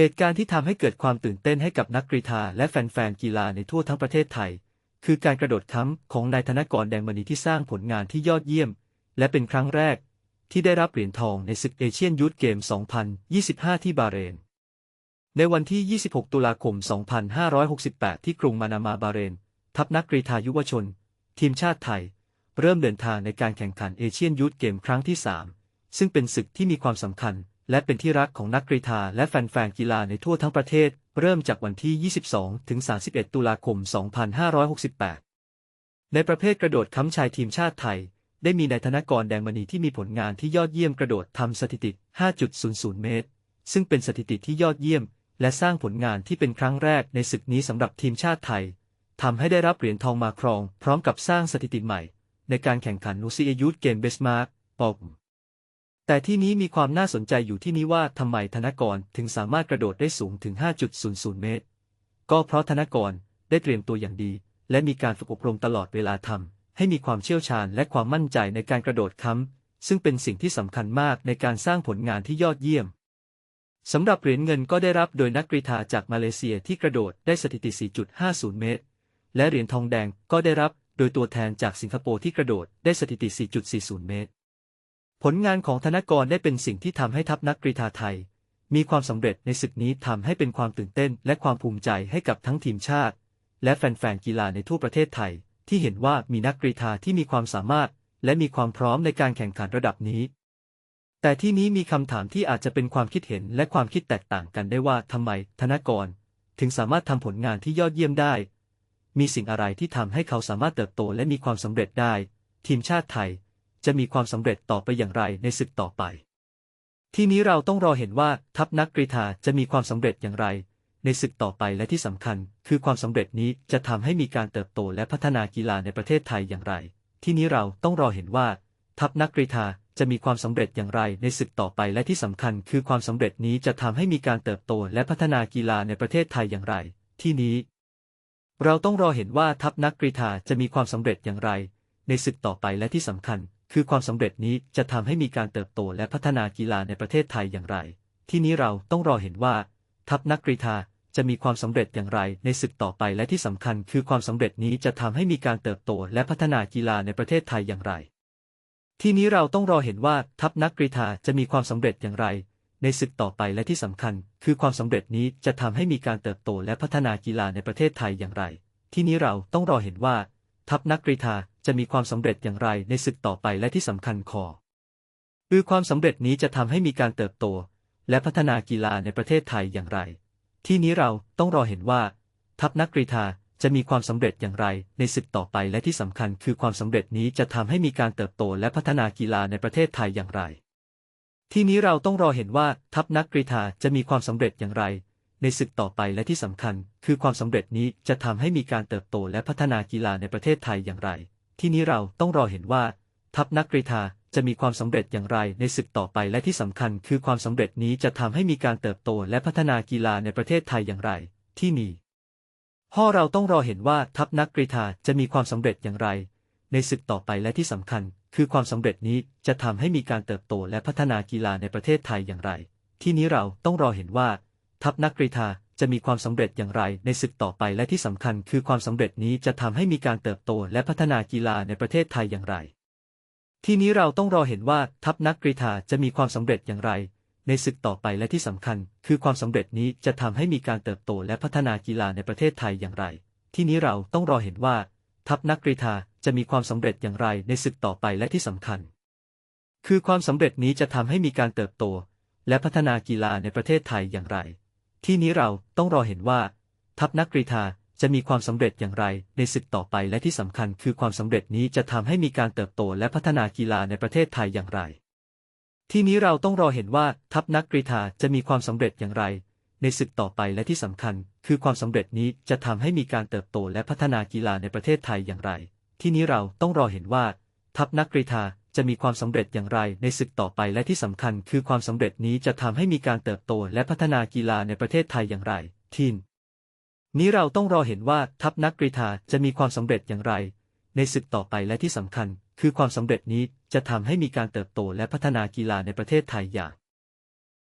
เหตุการณ์ที่ทำให้เกิดความตื่นเต้นให้กับนักกรีฑาและแฟนๆกีฬาในทั่วทั้งประเทศไทย คือการกระโดดค้ำของนายธนกรแดงมณีที่สร้างผลงานที่ยอดเยี่ยม และเป็นครั้งแรก ที่ได้รับเหรียญทองในศึกเอเชียนยูทเกม 2025 ที่บาเรน ในวันที่ 26 ตุลาคม 2568 ที่กรุงมานามาบาเรน ทัพนักกรีฑายุวชน ทีมชาติไทย เริ่มเดินทางในการแข่งขันเอเชียนยูทเกมครั้งที่ 3 ซึ่งเป็นศึกที่มีความสำคัญ และเป็นที่รักของนักกรีฑาและแฟนๆกีฬาในทั่วทั้งประเทศ เริ่มจากวันที่ 22 ถึง 31 ตุลาคม 2568 ในประเภทกระโดดค้ำชายทีมชาติไทย ได้มีนายธนกรแดงมณีที่มีผลงานที่ยอดเยี่ยมกระโดดทำสถิติ 5.00 เมตร ซึ่งเป็นสถิติที่ยอดเยี่ยม และสร้างผลงานที่เป็นครั้งแรกในศึกนี้สำหรับทีมชาติไทยทำให้ได้รับเหรียญทองมาครอง พร้อมกับสร้างสถิติใหม่ ในการแข่งขันนูซีเอยูทเกมเบสมาร์กปอม แต่ที่นี้มีความน่าสนใจอยู่ที่นี้ว่าทำไมธนกรถึงสามารถกระโดดได้สูงถึง 5.00 เมตร ก็เพราะธนกรได้เตรียมตัวอย่างดี และมีการฝึกอบรมตลอดเวลาทำให้มีความเชี่ยวชาญและความมั่นใจในการกระโดดค้ำซึ่งเป็นสิ่งที่สำคัญมากในการสร้างผลงานที่ยอดเยี่ยมสำหรับเหรียญเงินก็ได้รับโดยนักกรีฑาจากมาเลเซียที่กระโดดได้สถิติ 4.50 เมตร และเหรียญทองแดงก็ได้รับโดยตัวแทนจากสิงคโปร์ที่กระโดดได้สถิติ 4.40 เมตร ผลงานของธนกรได้เป็นสิ่งที่ทำให้ทัพนักกรีฑาไทย มีความสำเร็จในศึกนี้ทำให้เป็นความตื่นเต้นและความภูมิใจให้กับทั้งทีมชาติ และแฟนๆกีฬาในทั่วประเทศไทย ที่เห็นว่ามีนักกรีฑาที่มีความสามารถ และมีความพร้อมในการแข่งขันระดับนี้ แต่ที่นี้มีคำถามที่อาจจะเป็นความคิดเห็นและความคิดแตกต่างกันได้ว่าทำไมธนกร ถึงสามารถทำผลงานที่ยอดเยี่ยมได้ มีสิ่งอะไรที่ทำให้เขาสามารถเติบโตและมีความสำเร็จได้ ทีมชาติไทย จะมีความสำเร็จต่อไปอย่างไรในศึกต่อไป ที่นี้เราต้องรอเห็นว่าทัพนักกรีฑาจะมีความสำเร็จอย่างไร ในศึกต่อไปและที่สำคัญ คือความสำเร็จนี้จะทำให้มีการเติบโตและพัฒนากีฬาในประเทศไทยอย่างไร ที่นี้เราต้องรอเห็นว่า ทัพนักกรีฑาจะมีความสำเร็จอย่างไรในศึกต่อไปและที่สำคัญ คือความสำเร็จนี้จะทำให้มีการเติบโตและพัฒนากีฬาในประเทศไทยอย่างไร ที่นี้ เราต้องรอเห็นว่าทัพนักกรีฑาจะมีความสำเร็จอย่างไร ในศึกต่อไปและที่สำคัญ คือความสำเร็จนี้จะทำให้มีการเติบโตและพัฒนากีฬาในประเทศไทยอย่างไร ที่นี้เราต้องรอเห็นว่า ทัพนักกรีฑาจะมีความสำเร็จอย่างไรในศึกต่อไปและที่สำคัญคือความสำเร็จนี้จะทำให้มีการเติบโตและพัฒนากีฬาในประเทศไทยอย่างไร ที่นี้เราต้องรอเห็นว่าทัพนักกรีฑาจะมีความสำเร็จอย่างไร ในศึกต่อไปและที่สำคัญ คือความสำเร็จนี้จะทำให้มีการเติบโตและพัฒนากีฬาในประเทศไทยอย่างไร ที่นี้เราต้องรอเห็นว่า ทัพนักกรีฑาจะมีความสำเร็จอย่างไรในศึกต่อไปและที่สำคัญคอคือความสำเร็จนี้จะทำให้มีการเติบโต และพัฒนากีฬาในประเทศไทยอย่างไร ที่นี้เราต้องรอเห็นว่า ทัพนักกรีฑาจะมีความสำเร็จอย่างไรในศึกต่อไปและที่สำคัญคือความสำเร็จนี้จะทำให้มีการเติบโตและพัฒนากีฬาในประเทศไทยอย่างไร ที่นี้เราต้องรอเห็นว่าทัพนักกรีฑาจะมีความสำเร็จอย่างไร ในศึกต่อไปและที่สำคัญ คือความสำเร็จนี้จะทำให้มีการเติบโตและพัฒนากีฬาในประเทศไทยอย่างไร ที่นี้เราต้องรอเห็นว่า ทัพนักกรีฑาจะมีความสำเร็จอย่างไรในศึกต่อไปและที่สำคัญ คือความสำเร็จนี้จะทำให้มีการเติบโตและพัฒนากีฬาในประเทศไทยอย่างไร ที่นี้พ่อเราต้องรอเห็นว่าทัพนักกรีฑาจะมีความสำเร็จอย่างไร ในศึกต่อไปและที่สำคัญ คือความสำเร็จนี้จะทำให้มีการเติบโตและพัฒนากีฬาในประเทศไทยอย่างไร ที่นี้เราต้องรอเห็นว่า ทัพนักกรีฑาจะมีความสำเร็จอย่างไรในศึกต่อไปและที่สำคัญคือความสำเร็จนี้จะทำให้มีการเติบโตและพัฒนากีฬาในประเทศไทยอย่างไร ที่นี้เราต้องรอเห็นว่า ทัพนักกรีฑาจะมีความสำเร็จอย่างไรในศึกต่อไปและที่สำคัญ คือความสำเร็จนี้จะทำให้มีการเติบโต และพัฒนากีฬาในประเทศไทยอย่างไรที่นี้เราต้องรอเห็นว่าทัพนักกรีฑาจะมีความสำเร็จอย่างไรในศึกต่อไปและที่สำคัญคือความสำเร็จนี้จะทำให้มีการเติบโตและพัฒนากีฬาในประเทศไทยอย่างไร ที่นี้เราต้องรอเห็นว่า ทัพนักกรีฑาจะมีความสำเร็จอย่างไรในศึกต่อไปและที่สำคัญคือความสำเร็จนี้จะทำให้มีการเติบโตและพัฒนากีฬาในประเทศไทยอย่างไร ที่นี้เราต้องรอเห็นว่าทัพนักกรีฑาจะมีความสำเร็จอย่างไร ในศึกต่อไปและที่สำคัญ คือความสำเร็จนี้จะทำให้มีการเติบโตและพัฒนากีฬาในประเทศไทยอย่างไร ที่นี้เราต้องรอเห็นว่า ทัพนักกรีฑา จะมีความสำเร็จอย่างไรในศึกต่อไปและที่สำคัญคือความสำเร็จนี้จะทำให้มีการเติบโตและพัฒนากีฬาในประเทศไทยอย่างไรทินนี้เราต้องรอเห็นว่าทัพนักกรีฑาจะมีความสำเร็จอย่างไร ในศึกต่อไปและที่สำคัญ คือความสำเร็จนี้จะทำให้มีการเติบโตและพัฒนากีฬาในประเทศไทยอย่าง